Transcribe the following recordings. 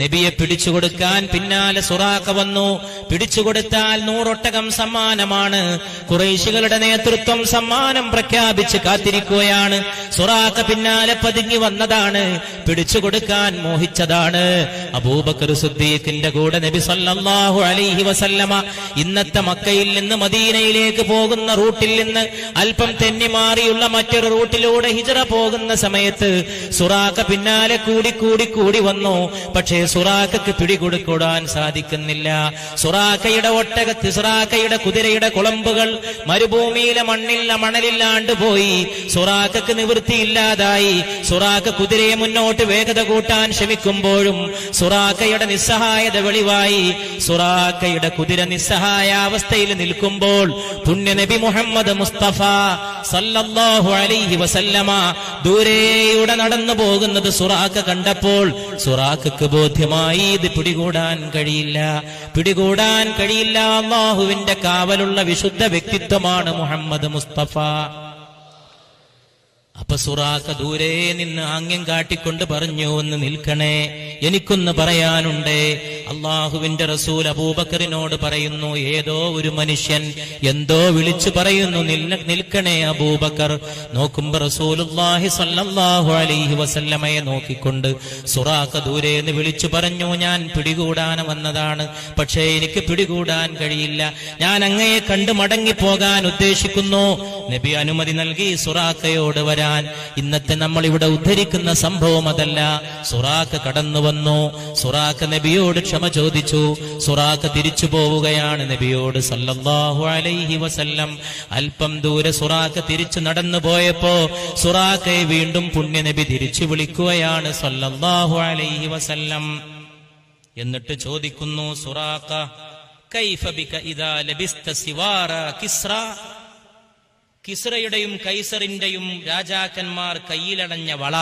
നബിയെ പിടിച്ചുകൊടുക്കാൻ പിന്നാലെ സുറാക്ക വന്നു. പിടിച്ചുകൊടുത്താൽ നൂറൊട്ടകം സമ്മാനമാണ്. കുറേശികളുടെ നേതൃത്വം സമ്മാനം പ്രഖ്യാപിച്ച് കാത്തിരിക്കുകയാണ്. സുറാക്ക പിന്നാലെ പതുങ്ങി വന്നതാണ്. പിടിച്ചുകൊടുക്കാൻ മോഹിച്ചതാണ്. അബൂബക്കർ സുദ്ദീഖിന്റെ കൂടെ നബി സല്ലല്ലാഹു അലൈഹി വസല്ലമ ഇന്നത്തെ മക്കയിൽ നിന്ന് മദീനയിലേക്ക് പോകുന്ന റൂട്ടിൽ നിന്ന് അല്പം തെന്നിമാറിയുള്ള മറ്റൊരു റൂട്ടിലൂടെ ഹിജറ പോകുന്ന സമയത്ത് സുറാക്ക പിന്നാലെ കൂടി കൂടി കൂടി വന്നു. പക്ഷേ സുറാക്കക്ക് പിടികൊടുക്കൂടാൻ സാധിക്കുന്നില്ല. സുറാക്കയുടെ ഒട്ടകത്ത് സുറാക്കയുടെ കുതിരയുടെ കുളമ്പുകൾ മരുഭൂമിയിലെ മണ്ണില്ല മണലില്ലാണ്ട് പോയി. സുറാക്കക്ക് നിവൃത്തിയില്ലാതായി സുറാക്ക കുതിരയെ മുന്നോട്ട് വേഗത കൂട്ടാൻ ശ്രമിക്കുമ്പോഴും സുറാക്കയുടെ നിസ്സഹായത വെളിവായി. സുറാക്കയുടെ കുതിര നിസ്സഹായ അവസ്ഥയിൽ നിൽക്കുമ്പോൾ പുണ്യനബി മുഹമ്മദ് മുസ്തഫ സല്ലല്ലാഹു അലൈഹി വസല്ലമ ദൂരെയുടെ നടന്നു പോകുന്നത് സുറാക്ക കണ്ടപ്പോൾ സുറാക്കക്ക് ബോധ്യമായി ഇത് പിടികൂടാൻ കഴിയില്ല. പിടികൂടാൻ കഴിയില്ല. അള്ളാഹുവിന്റെ കാവലുള്ള വിശുദ്ധ വ്യക്തിത്വമാണ് മുഹമ്മദ് മുസ്തഫ. അപ്പൊ സുറാക്ക ദൂരെ നിന്ന് ആംഗ്യം കാട്ടിക്കൊണ്ട് പറഞ്ഞു ഒന്ന് നിൽക്കണേ. എനിക്കൊന്ന് പറയാനുണ്ട്. അള്ളാഹുവിന്റെ റസൂൽ അബൂബക്കറിനോട് പറയുന്നു ഏതോ ഒരു മനുഷ്യൻ എന്തോ വിളിച്ചു പറയുന്നു നിൽക്കണേ അബൂബക്കർ. നോക്കുമ്പോ റസൂലുള്ളാഹി സ്വല്ലല്ലാഹു അലൈഹി വസല്ലമയെ നോക്കിക്കൊണ്ട് സുറാഖ ദൂരെ എന്ന് വിളിച്ചു പറഞ്ഞു ഞാൻ പിടികൂടാൻ വന്നതാണ് പക്ഷേ എനിക്ക് പിടികൂടാൻ കഴിയില്ല. ഞാൻ അങ്ങയെ കണ്ടു മടങ്ങിപ്പോകാൻ ഉദ്ദേശിക്കുന്നു. നബി അനുമതി നൽകി സുറാക്കയോട് വരാൻ. ഇന്നത്തെ നമ്മൾ ഇവിടെ ഉദ്ധരിക്കുന്ന സംഭവം അതല്ല. സുറാക്ക കടന്നു വന്നു. സുറാക്ക നബിയോട് ക്ഷമ ചോദിച്ചു. സുറാക്ക തിരിച്ചു പോവുകയാണ് നബിയോട് സല്ലല്ലാഹു അലൈഹി വസല്ലം. അല്പം ദൂരെ സുറാക്ക തിരിച്ചു നടന്നു പോയപ്പോ സുറാക്കയെ വീണ്ടും പുണ്യ നബി തിരിച്ചു വിളിക്കുകയാണ് സല്ലല്ലാഹു അലൈഹി വസല്ലം. എന്നിട്ട് ചോദിക്കുന്നു സുറാക്ക കൈഫ ബിക ഇദാ ലബിസ്ത സിവാറ കിസ്റ കിസ്റയുടെയും കൈസറിന്റെയും രാജാക്കന്മാർ കയ്യിലടഞ്ഞ വള.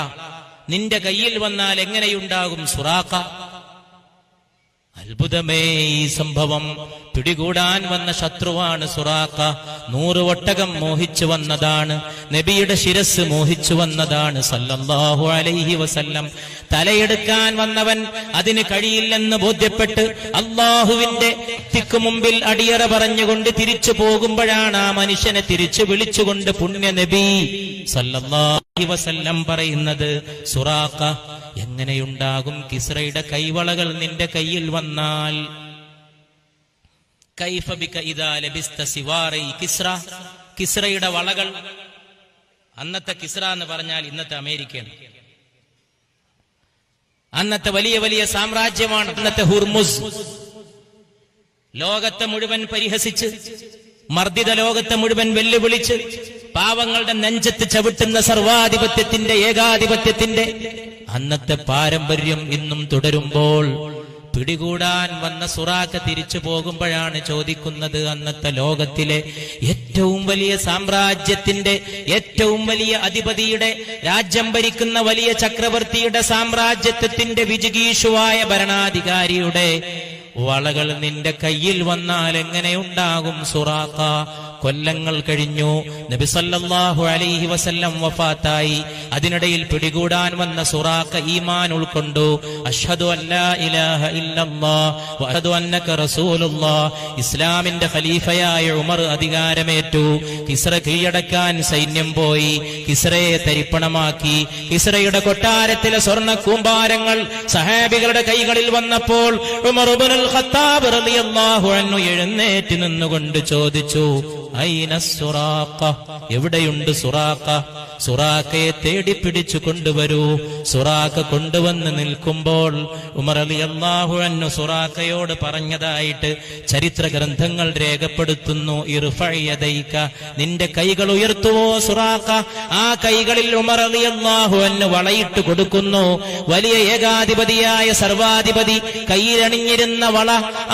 നിന്റെ കയ്യിൽ വന്നാൽ എങ്ങനെയുണ്ടാകും സുറാക്ക അത്ഭുതമേ ഈ സംഭവം. പിടികൂടാൻ വന്ന ശത്രുവാണ് സുറാക്ക നൂറ് ഒട്ടകം മോഹിച്ചു വന്നതാണ്. നബിയുടെ ശിരസ് മോഹിച്ചു വന്നതാണ്. സല്ലല്ലാഹു അലൈഹി വസല്ലം. തലയെടുക്കാൻ വന്നവൻ അതിന് കഴിയില്ലെന്ന് ബോധ്യപ്പെട്ട് അള്ളാഹുവിന്റെ തിക്കു മുമ്പിൽ അടിയറ പറഞ്ഞുകൊണ്ട് തിരിച്ചു പോകുമ്പോഴാണ് ആ മനുഷ്യനെ തിരിച്ചു വിളിച്ചുകൊണ്ട് പുണ്യ നബി അലൈഹി വസല്ലം പറയുന്നത്. സുറാക്ക എങ്ങനെയുണ്ടാകും കിസ്രയുടെ കൈവളകൾ നിന്റെ കയ്യിൽ വന്നാൽ? കിസ്ര. കിസ്രയുടെ വളകൾ. അന്നത്തെ കിസ്ര എന്ന് പറഞ്ഞാൽ ഇന്നത്തെ അമേരിക്കയാണ്. അന്നത്തെ വലിയ വലിയ സാമ്രാജ്യമാണ് അന്നത്തെ ഹുർമുസ്. ലോകത്തെ മുഴുവൻ പരിഹസിച്ച് മർദ്ദിത ലോകത്തെ മുഴുവൻ വെല്ലുവിളിച്ച് പാവങ്ങളുടെ നെഞ്ചത്ത് ചവിട്ടുന്ന സർവാധിപത്യത്തിന്റെ ഏകാധിപത്യത്തിന്റെ അന്നത്തെ പാരമ്പര്യം ഇന്നും തുടരുമ്പോൾ പിടികൂടാൻ വന്ന സുറാക്ക തിരിച്ചു പോകുമ്പോഴാണ് ചോദിക്കുന്നത് അന്നത്തെ ലോകത്തിലെ ഏറ്റവും വലിയ സാമ്രാജ്യത്തിന്റെ ഏറ്റവും വലിയ അധിപതിയുടെ രാജ്യം ഭരിക്കുന്ന വലിയ ചക്രവർത്തിയുടെ സാമ്രാജ്യത്വത്തിന്റെ വിജിഗീഷുവായ ഭരണാധികാരിയുടെ വളകൾ നിന്റെ കയ്യിൽ വന്നാൽ എങ്ങനെയുണ്ടാകും സുറാക്ക കൊല്ലങ്ങൾ കഴിഞ്ഞു. നബിസല്ലാഹു അലൈഹി വസല്ലം വഫാത്തായി. അതിനിടയിൽ പിടികൂടാൻ വന്ന സുറാക്ക ഈമാൻ ഉൾക്കൊണ്ടു. അഷ്ഹദു അന്നക ഇസ്ലാമിന്റെ ഖലീഫയായ ഉമർ അധികാരമേറ്റു. കിസ്ര കീഴടക്കാൻ സൈന്യം പോയി. കിസ്രയെ തരിപ്പണമാക്കി. കിസ്രയുടെ കൊട്ടാരത്തിലെ സ്വർണ കൂമ്പാരങ്ങൾ സഹാബികളുടെ കൈകളിൽ വന്നപ്പോൾ ഉമർ ഖത്താബ് റളിയല്ലാഹു അൻഹു എഴുന്നേറ്റ് നിന്നുകൊണ്ട് ചോദിച്ചു ഐന സുറാക്ക എവിടെയുണ്ട് സുറാഖ? സുറാഖയെ തേടി പിടിച്ചു കൊണ്ടുവരൂ. സുറാഖ കൊണ്ടുവന്ന് നിൽക്കുമ്പോൾ ഉമർ അലി അള്ളാഹു സുറാഖയോട് പറഞ്ഞതായിട്ട് ചരിത്ര ഗ്രന്ഥങ്ങൾ രേഖപ്പെടുത്തുന്നു ഇർഫയദൈക നിന്റെ കൈകൾ ഉയർത്തുവോ സുറാഖ? ആ കൈകളിൽ ഉമർ അലി അള്ളാഹു വളയിട്ട് കൊടുക്കുന്നു. വലിയ ഏകാധിപതിയായ സർവാധിപതി കയ്യിലണിഞ്ഞിരുന്ന വള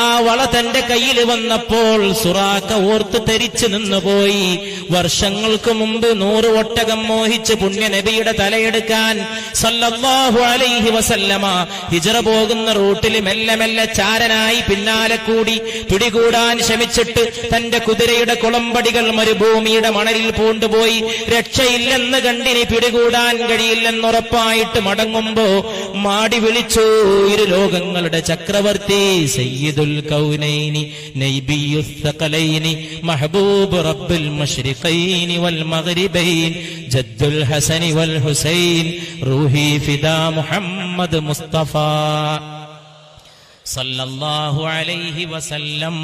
ആ വള തന്റെ കയ്യിൽ വന്നപ്പോൾ സുറാഖ ഓർത്ത് ധരിച്ചു നിന്നുപോയി. വർഷങ്ങൾക്ക് മുമ്പ് നൂറ് ഒട്ടകം മോഹിച്ച് പുണ്യ നബിയുടെ തലയെടുക്കാൻ സല്ലല്ലാഹു അലൈഹി വസല്ലമ ഹിജറ പോകുന്ന റൂട്ടിൽ മെല്ലെ മെല്ലെ ചാരനായി പിന്നാലെ കൂടി പിടികൂടാൻ ശ്രമിച്ചിട്ട് തന്റെ കുതിരയുടെ കുളമ്പടികൾ മരുഭൂമിയുടെ മണലിൽ പൂണ്ടുപോയി രക്ഷയില്ലെന്ന് കണ്ടിനി പിടികൂടാൻ കഴിയില്ലെന്നുറപ്പായിട്ട് മടങ്ങുമ്പോ മാടി വിളിച്ചു ഇരു ലോകങ്ങളുടെ ചക്രവർത്തി സയ്യിദുൽ കൗനൈനി നൈബിയുസ്സഖലൈനി മഹബൂബ് റബ്ബുൽ മശ്രിഖൈനി വൽ മഗ്രിബൈൻ ജദ്ദുൽ ഹസനി വൽ ഹുസൈൻ റൂഹി ഫിദാ മുഹമ്മദ് മുസ്തഫ. സല്ലല്ലാഹു അലൈഹി വസല്ലം.